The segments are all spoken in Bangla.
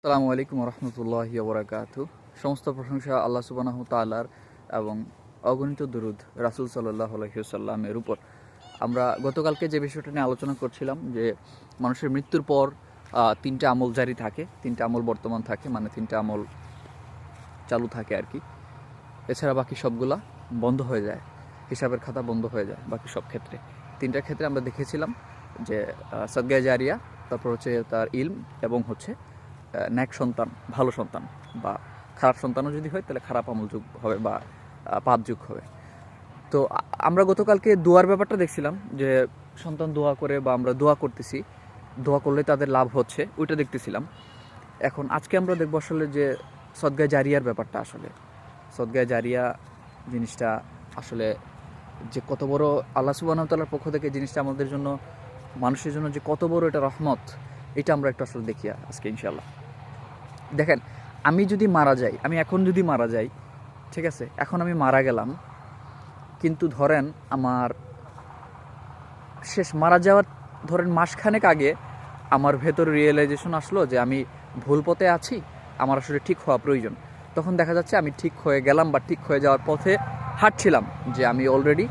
আসসালামু আলাইকুম রহমতুল্লাহি বরাকাত সমস্ত প্রশংসা আল্লাহ সুবানাহ তাল্লার এবং অগণিত দুরুদ রাসুল সাল্লাহ আলহিউসাল্লামের উপর। আমরা গতকালকে যে বিষয়টা নিয়ে আলোচনা করছিলাম যে মানুষের মৃত্যুর পর তিনটা আমল জারি থাকে, তিনটা আমল বর্তমান থাকে মানে তিনটা আমল চালু থাকে আর কি। এছাড়া বাকি সবগুলা বন্ধ হয়ে যায়, হিসাবের খাতা বন্ধ হয়ে যায় বাকি সব ক্ষেত্রে। তিনটা ক্ষেত্রে আমরা দেখেছিলাম যে সদ্গায় জারিয়া, তারপর হচ্ছে তার ইলম এবং হচ্ছে ন্যাক সন্তান, ভালো সন্তান বা খারাপ সন্তানও যদি হয়, তাহলে খারাপ আমল যুগ হবে বা পাপ যুগ হবে। তো আমরা গতকালকে দোয়ার ব্যাপারটা দেখছিলাম যে সন্তান দোয়া করে বা আমরা দোয়া করতেছি, দোয়া করলে তাদের লাভ হচ্ছে, ওইটা দেখতেছিলাম। এখন আজকে আমরা দেখব আসলে যে সদগায় জারিয়ার ব্যাপারটা আসলে। সদগায় জারিয়া জিনিসটা আসলে যে কত বড় আল্লাহ সুবাহতালার পক্ষ থেকে জিনিসটা আমাদের জন্য, মানুষের জন্য যে কত বড় এটা রহমত, এটা আমরা একটু আসলে দেখি আজকে ইনশাল্লাহ দেখেন, আমি যদি মারা যাই, আমি এখন যদি মারা যাই, ঠিক আছে, এখন আমি মারা গেলাম, কিন্তু ধরেন আমার শেষ মারা যাওয়ার ধরেন মাসখানেক আগে আমার ভেতর রিয়েলাইজেশন আসলো যে আমি ভুল পথে আছি, আমার আসলে ঠিক হওয়া প্রয়োজন। তখন দেখা যাচ্ছে আমি ঠিক হয়ে গেলাম বা ঠিক হয়ে যাওয়ার পথে হাঁটছিলাম, যে আমি অলরেডি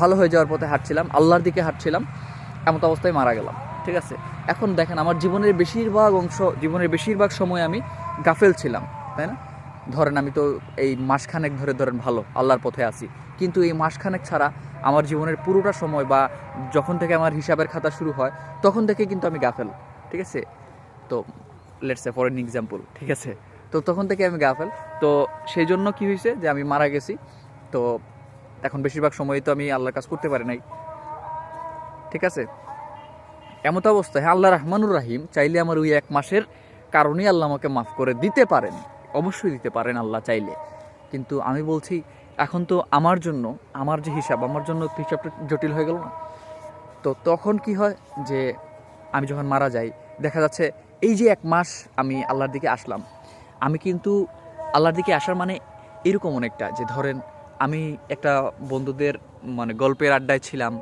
ভালো হয়ে যাওয়ার পথে হাঁটছিলাম, আল্লাহর দিকে হাঁটছিলাম, এমত অবস্থায় মারা গেলাম, ঠিক আছে। এখন দেখেন, আমার জীবনের বেশিরভাগ অংশ, জীবনের বেশিরভাগ সময় আমি গাফেল ছিলাম, তাই না? ধরেন আমি তো এই মাসখানেক ধরে ধরেন ভালো, আল্লাহর পথে আছি। কিন্তু এই মাসখানেক ছাড়া আমার জীবনের পুরোটা সময় বা যখন থেকে আমার হিসাবের খাতা শুরু হয়, তখন থেকে কিন্তু আমি গাফেল, ঠিক আছে? তো let's a for an example ঠিক আছে? তো তখন থেকে আমি গাফেল। তো সেই জন্য কী হয়েছে যে আমি মারা গেছি। তো এখন বেশিরভাগ সময় তো আমি আল্লাহর কাজ করতে পারি নাই, ঠিক আছে? এমত অবস্থায় আল্লাহ রহমানুর রাহিম, চাইলে আমার ওই এক মাসের কারণেই আল্লাহ আমাকে মাফ করে দিতে পারেন। অবশ্যই দিতে পারেন আল্লাহ চাইলে। কিন্তু আমি বলছি, এখন তো আমার জন্য, আমার যে হিসাব, আমার জন্য হিসাবটা জটিল হয়ে গেল না? তো তখন কি হয় যে, আমি যখন মারা যাই, দেখা যাচ্ছে এই যে এক মাস আমি আল্লাহর দিকে আসলাম, আমি কিন্তু আল্লাহর দিকে আসার মানে এরকম অনেকটা যে ধরেন, আমি একটা বন্ধুদের মানে গল্পের আড্ডায় ছিলাম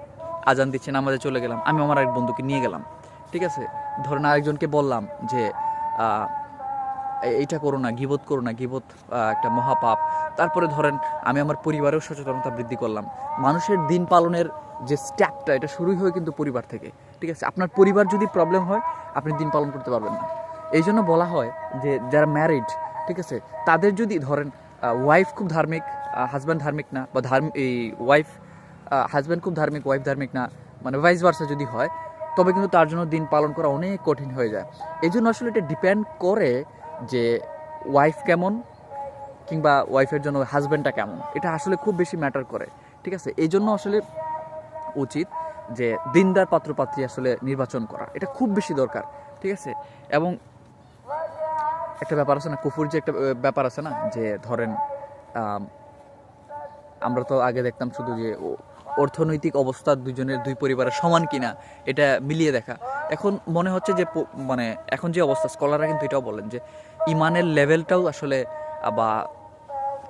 আজান দিচ্ছে, নামাজে চলে গেলাম। আমি আমার এক বন্ধুকে নিয়ে গেলাম। ঠিক আছে? ধরেন আরেকজনকে বললাম যে এইটা করো না, গিবত করো না গিবোধ একটা মহাপাপ। তারপরে ধরেন আমি আমার পরিবারেও সচেতনতা বৃদ্ধি করলাম। মানুষের দিন পালনের যে স্ট্যাপটা, এটা শুরুই হয় কিন্তু পরিবার থেকে। ঠিক আছে? আপনার পরিবার যদি প্রবলেম হয়, আপনি দিন পালন করতে পারবেন না। এই জন্য বলা হয় যে, যারা ম্যারিড ঠিক আছে? তাদের যদি ধরেন ওয়াইফ খুব ধার্মিক হাজব্যান্ড ধার্মিক না, বা ধার্ম, এই ওয়াইফ হাজব্যান্ড খুব ধার্মিক ওয়াইফ ধার্মিক না মানে ভাইস ভার্সা যদি হয়, তবে কিন্তু তার জন্য দিন পালন করা অনেক কঠিন হয়ে যায়। এই জন্য আসলে এটা ডিপেন্ড করে যে ওয়াইফ কেমন কিংবা ওয়াইফের জন্য হাজব্যান্ডটা কেমন। এটা আসলে খুব বেশি ম্যাটার করে, ঠিক আছে? এই জন্য আসলে উচিত যে দিনদার পাত্রপাত্রী আসলে নির্বাচন করা, এটা খুব বেশি দরকার, ঠিক আছে? এবং একটা ব্যাপার আছে না, কুফুর যে একটা ব্যাপার আছে না, যে ধরেন আমরা তো আগে দেখতাম শুধু যে অর্থনৈতিক অবস্থা দুজনের, দুই পরিবারের সমান কিনা, এটা মিলিয়ে দেখা। এখন মনে হচ্ছে যে মানে এখন যে অবস্থা, স্কলাররা কিন্তু এটাও বলেন যে ইমানের লেভেলটাও আসলে, বা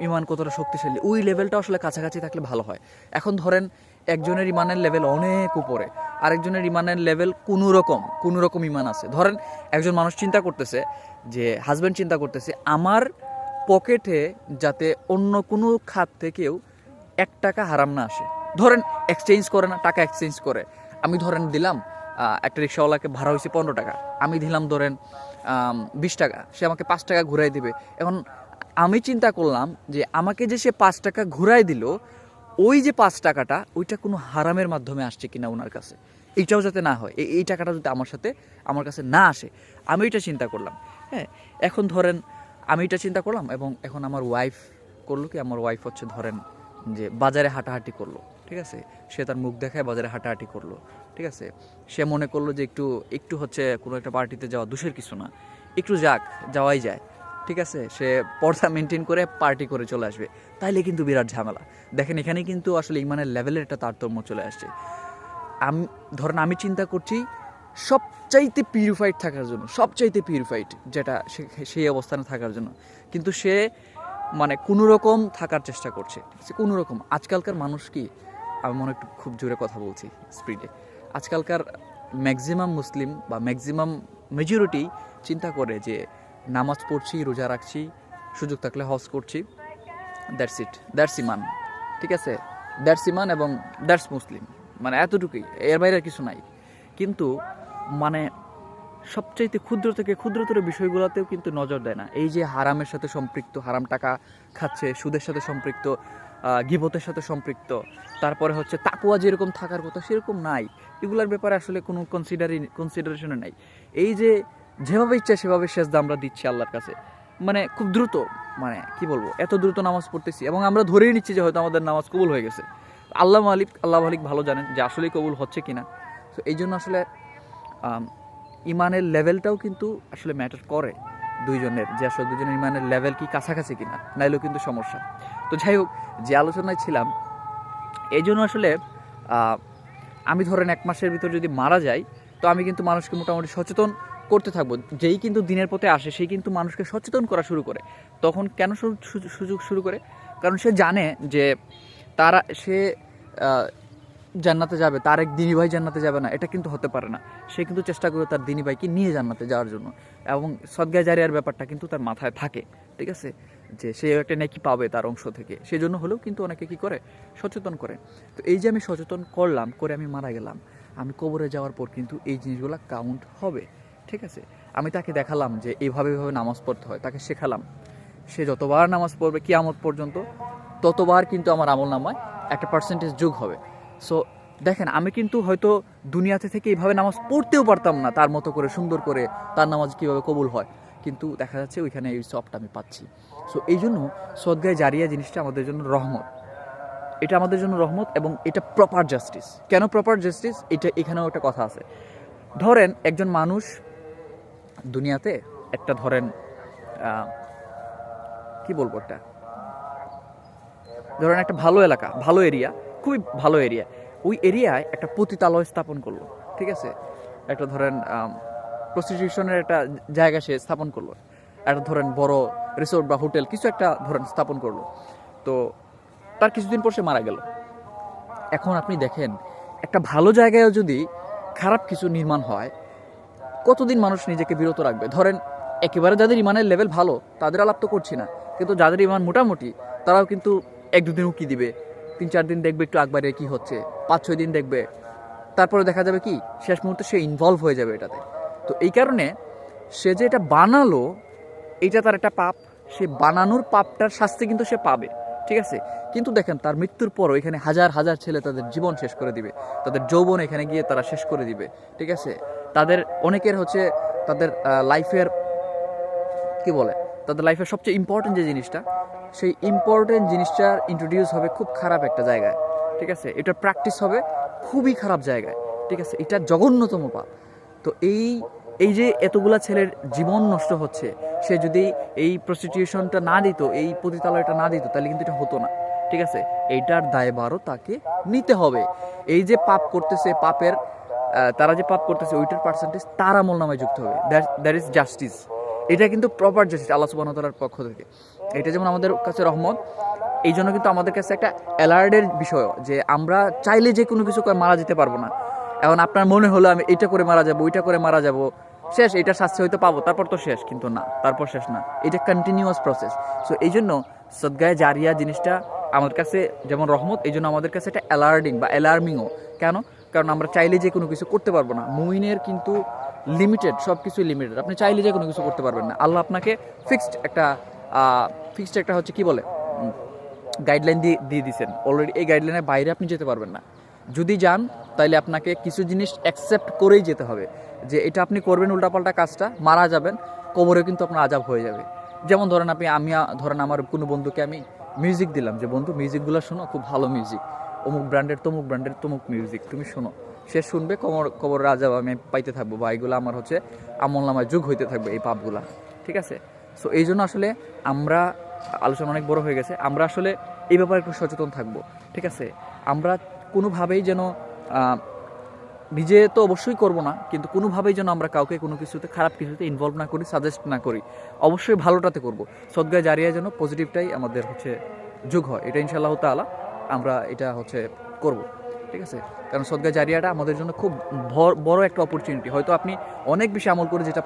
ইমান কতটা শক্তিশালী, ওই লেভেলটা আসলে কাছাকাছি থাকলে ভালো হয়। এখন ধরেন একজনের ইমানের লেভেল অনেক উপরে, আরেকজনের ইমানের লেভেল কোনো রকম কোনো রকম ইমান আছে। ধরেন একজন মানুষ চিন্তা করতেছে যে হাজব্যান্ড চিন্তা করতেছে, আমার পকেটে যাতে অন্য কোনো খাত থেকেও এক টাকা হারাম না আসে। ধরেন এক্সচেঞ্জ করে না, টাকা এক্সচেঞ্জ করে। আমি ধরেন দিলাম একটা রিক্সাওয়ালাকে ভাড়া হয়েছে পনেরো টাকা। আমি দিলাম ধরেন বিশ টাকা। সে আমাকে পাঁচ টাকা ঘুরাই দিবে। এখন আমি চিন্তা করলাম যে আমাকে যে সে পাঁচ টাকা ঘুরাই দিল, ওই যে পাঁচ টাকাটা, ওইটা কোনো হারামের মাধ্যমে আসছে কিনা ওনার কাছে। এইটাও যাতে না হয়। এই টাকাটা যাতে আমার সাথে, আমার কাছে না আসে। আমি এটা চিন্তা করলাম। হ্যাঁ এখন ধরেন আমি এটা চিন্তা করলাম এবং এখন আমার ওয়াইফ করল কি, আমার ওয়াইফ হচ্ছে ধরেন যে বাজারে হাঁটাহাঁটি করল। ঠিক আছে? সে তার মুখ দেখায় বাজারে হাঁটাহাঁটি করল, ঠিক আছে? সে মনে করল যে একটু একটু হচ্ছে কোনো একটা পার্টিতে যাওয়া দোষের কিছু না। একটু যাক, যাওয়াই যায়, ঠিক আছে? সে পর্দা মেনটেন করে পার্টি করে চলে আসবে। তাইলে কিন্তু বিরাট ঝামেলা। দেখেন এখানে কিন্তু আসলে ইমানের লেভেলের একটা তারতম্য চলে আসছে। আমি, ধরেন আমি চিন্তা করছি, সবচাইতে পিউরিফাইড থাকার জন্য, সবচাইতে পিউরিফাইড যেটা সেই অবস্থানে থাকার জন্য। কিন্তু সে মানে কোনো রকম থাকার চেষ্টা করছে। কোনো রকম আজকালকার মানুষ কি আমি মনে একটু খুব জোরে কথা বলছি স্পিডে আজকালকার ম্যাক্সিমাম মুসলিম বা ম্যাক্সিমাম মেজরিটি চিন্তা করে যে নামাজ পড়ছি, রোজা রাখছি, সুযোগ থাকলে হজ করছি দ্যাটস ইট দ্যাটস ইমান ঠিক আছে? দ্যাটস ইমান এবং দ্যাটস মুসলিম মানে এতটুকুই, এর বাইরে আর কিছু নাই। কিন্তু মানে সবচাইতে ক্ষুদ্র থেকে ক্ষুদ্রতর বিষয়গুলোতেও কিন্তু নজর দেয় না। এই যে হারামের সাথে সম্পৃক্ত, হারাম টাকা খাচ্ছে, সুদের সাথে সম্পৃক্ত গিবতের সাথে সম্পৃক্ত। তারপরে হচ্ছে তাকুয়া যেরকম থাকার কথা সেরকম নাই। এগুলোর ব্যাপারে আসলে কোনো কনসিডারি কনসিডারেশনে নাই। এই যে যেভাবে ইচ্ছা সেভাবে সেজদা আমরা দিচ্ছি আল্লাহর কাছে। মানে খুব দ্রুত মানে কি বলব, এত দ্রুত নামাজ পড়তেছি এবং আমরা ধরেই নিচ্ছি যে হয়তো আমাদের নামাজ কবুল হয়ে গেছে। আল্লাহ মালিক আল্লাহ মালিক ভালো জানেন যে আসলেই কবুল হচ্ছে কিনা। তো এই জন্য আসলে ইমানের লেভেলটাও কিন্তু আসলে ম্যাটার করে দুইজনের, যে আসলে দুজনের ইমানের লেভেল কি কাছাকাছি কিনা, নাইলেও কিন্তু সমস্যা। তো যাই হোক, যে আলোচনায় ছিলাম, এই জন্য আসলে আমি ধরেন এক মাসের ভিতর যদি মারা যাই, তো আমি কিন্তু মানুষকে মোটামুটি সচেতন করতে থাকব। যেই কিন্তু দিনের পথে আসে, সেই কিন্তু মানুষকে সচেতন করা শুরু করে। তখন কেন সুযোগ শুরু করে? কারণ সে জানে যে তারা, সে জান্নাতে যাবে, তার এক দিনী ভাই জান্নাতে যাবে না, এটা কিন্তু হতে পারে না। সে কিন্তু চেষ্টা করে তার দিনী ভাইকে নিয়ে জান্নাতে যাওয়ার জন্য। এবং সদ্গায় জারিয়ার ব্যাপারটা কিন্তু তার মাথায় থাকে, ঠিক আছে? যে সে একটা নাকি পাবে তার অংশ থেকে। সেই জন্য হলেও কিন্তু অনেকে কি করে? সচেতন করে। তো এই যে আমি সচেতন করলাম, করে আমি মারা গেলাম, আমি কবরে যাওয়ার পর কিন্তু এই জিনিসগুলো কাউন্ট হবে, ঠিক আছে? আমি তাকে দেখালাম যে এইভাবে এইভাবে নামাজ পড়তে হয়, তাকে শেখালাম। সে যতবার নামাজ পড়বে কিয়ামত পর্যন্ত, ততবার কিন্তু আমার আমল নামায় একটা পার্সেন্টেজ যোগ হবে। সো দেখেন, আমি কিন্তু হয়তো দুনিয়াতে থেকে এইভাবে নামাজ পড়তেও পারতাম না তার মতো করে, সুন্দর করে তার নামাজ কীভাবে কবুল হয়। কিন্তু দেখা যাচ্ছে ওইখানে এই সবটা আমি পাচ্ছি। সো এই জন্য সদগায় জারিয়া জিনিসটা আমাদের জন্য রহমত। এটা আমাদের জন্য রহমত এবং এটা প্রপার জাস্টিস কেন প্রপার জাস্টিস এটা এখানেও একটা কথা আছে। ধরেন, একজন মানুষ দুনিয়াতে একটা ধরেন কি বলব একটা ধরেন একটা ভালো এলাকা, ভালো এরিয়া খুবই ভালো এরিয়া ওই এরিয়ায় একটা পতিতালয় স্থাপন করল, ঠিক আছে? একটা ধরেন প্রস্টিটিউশনের একটা জায়গা সে স্থাপন করল। একটা ধরেন বড় রিসোর্ট বা হোটেল কিছু একটা ধরেন স্থাপন করল। তো তার কিছুদিন পর সে মারা গেল। এখন আপনি দেখেন, একটা ভালো জায়গায়ও যদি খারাপ কিছু নির্মাণ হয়, কতদিন মানুষ নিজেকে বিরত রাখবে? ধরেন, একেবারে যাদের ইমানের লেভেল ভালো, তাদের আলাপ তো করছি না। কিন্তু যাদের ইমান মোটামুটি, তারাও কিন্তু এক দুদিন উকি দিবে। তিন চার দিন দেখবে একটু আকবারে কি হচ্ছে পাঁচ ছয় দিন দেখবে। তারপরে দেখা যাবে কি, শেষ মুহূর্তে সে ইনভলভ হয়ে যাবে এটাতে। তো এই কারণে সে যে এটা বানালো, এটা তার একটা পাপ। সে বানানোর পাপটার শাস্তি কিন্তু সে পাবে, ঠিক আছে? কিন্তু দেখেন, তার মৃত্যুর পরও এখানে হাজার হাজার ছেলে তাদের জীবন শেষ করে দিবে। তাদের যৌবন এখানে গিয়ে তারা শেষ করে দিবে, ঠিক আছে? তাদের অনেকের হচ্ছে তাদের লাইফের কি বলে? তাদের লাইফের সবচেয়ে ইম্পর্টেন্ট যে জিনিসটা সেই ইম্পর্টেন্ট জিনিসটার ইন্ট্রোডিউস হবে খুব খারাপ একটা জায়গায়, ঠিক আছে? এটা প্র্যাকটিস হবে খুবই খারাপ জায়গায়, ঠিক আছে? এটা জঘন্যতম পাপ। তো এই এই যে এতগুলা ছেলের জীবন নষ্ট হচ্ছে, সে যদি এই প্রস্টিটিউশনটা না দিত, এই পতিতালয়টা না দিত, তাহলে কিন্তু এটা হতো না, ঠিক আছে? এইটার দায়ভারও তাকে নিতে হবে। এই যে পাপ করতেছে, পাপের তারা যে পাপ করতেছে, ওইটার পার্সেন্টেজ তার আমল নামায় যুক্ত হবে। দ্যাট ইজ জাস্টিস এটা কিন্তু প্রপার জাস্টিস আল্লাহ সুবাহ তালার পক্ষ থেকে। এটা যেমন আমাদের কাছে রহমত, এই জন্য কিন্তু আমাদের কাছে একটা অ্যালার্টের বিষয় যে আমরা চাইলে যে কোনো কিছু করে মারা যেতে পারব না। এখন আপনার মনে হলো আমি এটা করে মারা যাব, ওইটা করে মারা যাব, শেষ এটা শাস্তি হয়তো পাবো, তারপর তো শেষ, কিন্তু না, তারপর শেষ না। এটা কন্টিনিউয়াস প্রসেস সো এই জন্য সদ্গায় জারিয়া জিনিসটা আমার কাছে যেমন রহমত, এই জন্য আমাদের কাছে এটা অ্যালার্ডিং বা অ্যালার্মিংও কেন? কারণ আমরা চাইলে যে কোনো কিছু করতে পারব না। মুইনের কিন্তু লিমিটেড সব কিছুই লিমিটেড আপনি চাইলে যে কোনো কিছু করতে পারবেন না। আল্লাহ আপনাকে ফিক্সড একটা ফিক্সড একটা হচ্ছে কি বলে? গাইডলাইন দিয়ে দিয়ে দিয়েছেন অলরেডি এই গাইডলাইনের বাইরে আপনি যেতে পারবেন না। যদি যান তাহলে আপনাকে কিছু জিনিস অ্যাকসেপ্ট করেই যেতে হবে। যে এটা আপনি করবেন উল্টাপাল্টা কাজটা, মারা যাবেন কোমরে কিন্তু আপনার আজাব হয়ে যাবে। যেমন ধরেন আপনি, আমি, ধরেন আমার কোনো বন্ধুকে আমি মিউজিক দিলাম। যে বন্ধু মিউজিকগুলো শোনো, খুব ভালো মিউজিক অমুক ব্র্যান্ডের তমুক ব্র্যান্ডের তমুক মিউজিক তুমি শোনো। সে শুনবে, কমর, কবর আজাব আমি পাইতে থাকব বা এগুলো আমার হচ্ছে আমল নামায় যুগ হইতে থাকবে এই পাপগুলা, ঠিক আছে? সো এই জন্য আসলে আমরা, আলোচনা অনেক বড় হয়ে গেছে, আমরা আসলে এই ব্যাপারে একটু সচেতন থাকব, ঠিক আছে? আমরা কোনোভাবেই যেন নিজে তো অবশ্যই করব না, কিন্তু কোনোভাবেই যেন আমরা কাউকে কোনো কিছুতে, খারাপ কিছুতে ইনভলভ না করি সাজেস্ট না করি, অবশ্যই ভালোটাতে করব। সদ্গায় জারিয়া যেন পজিটিভটাই আমাদের হচ্ছে যোগ হয়, এটা ইনশাআল্লাহ তাআলা আমরা এটা হচ্ছে করব। ঠিক আছে? কারণ সদগা জারিয়াটা আমাদের জন্য খুব বড় একটা অপরচুনিটি হয়তো আপনি অনেক বেশি আমল করে যেটা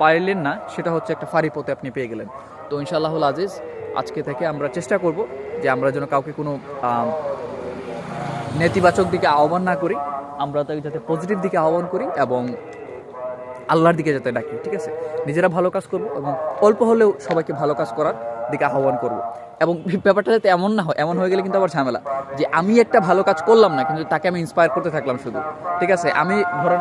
পাইলেন না, সেটা হচ্ছে একটা ফারি পথে আপনি পেয়ে গেলেন। তো ইনশাআল্লাহুল আজিজ, আজকে থেকে আমরা চেষ্টা করব যে আমরা যেন কাউকে কোনো নেতিবাচক দিকে আহ্বান না করি, আমরা তাকে যাতে পজিটিভ দিকে আহ্বান করি এবং আল্লাহর দিকে যাতে ডাকি, ঠিক আছে? নিজেরা ভালো কাজ করব এবং অল্প হলেও সবাইকে ভালো কাজ করার দিকে আহ্বান করব। এবং ব্যাপারটা যাতে এমন না হয়, এমন হয়ে গেলে কিন্তু আবার ঝামেলা। যে আমি একটা ভালো কাজ করলাম না, কিন্তু তাকে আমি ইন্সপায়ার করতে থাকলাম শুধু, ঠিক আছে? আমি ধরেন,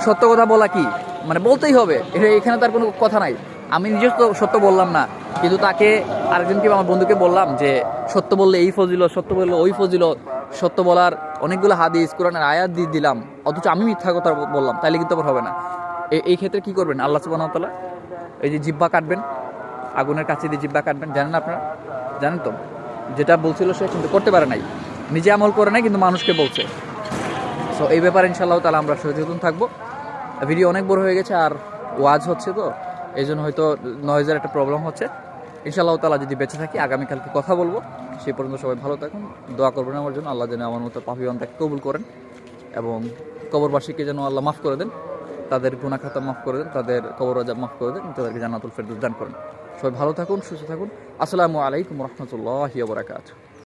সত্য কথা বলা কি? মানে বলতেই হবে এটা- এখানে তার কোনো কথা নাই। আমি নিজে তো সত্য বললাম না, কিন্তু তাকে আরেকজনকে আমার বন্ধুকে বললাম যে, সত্য বললে এই ফজিল সত্য বললে ওই ফজিল সত্য বলার অনেকগুলো হাদিস, কোরআনের আয়াত দিয়ে দিলাম, অথচ আমি মিথ্যা কথা বললাম তাহলে কিন্তু আবার হবে না। এই ক্ষেত্রে কি করবেন? আল্লাহ ওয়া এই যে জিব্বা কাটবেন, আগুনের কাছে দিয়ে জিব্বা কাটবেন। জানেন আপনারা? জানেন তো? যেটা বলছিল সে কিন্তু করতে পারে নাই। নিজে আমল করে নাই, কিন্তু মানুষকে বলছে। সো এই ব্যাপারে ইনশাল্লাহ তাহলে আমরা সচেতন থাকব। ভিডিও অনেক বড় হয়ে গেছে, আর ওয়াজ হচ্ছে তো এই জন্য হয়তো নয়েজের একটা প্রবলেম হচ্ছে। ইনশাআল্লাহ তালা যদি বেঁচে থাকি আগামীকালকে কথা বলব। সেই পর্যন্ত সবাই ভালো থাকুন, দোয়া করবেন আমার জন্য। আল্লাহ যেন আমার মতো পাপিবানটাকে কবুল করেন, এবং কবরবাসীকে যেন আল্লাহ মাফ করে দেন। তাদের গুণা খাতা মাফ করে দেন, তাদের কবর আজাব মাফ করে দেন, তাদেরকে জান্নাতুল ফেরদৌস দান করেন। সবাই ভালো থাকুন, সুস্থ থাকুন। আসসালামু আলাইকুম রহমতুল্লাহ বারাকাতুহু।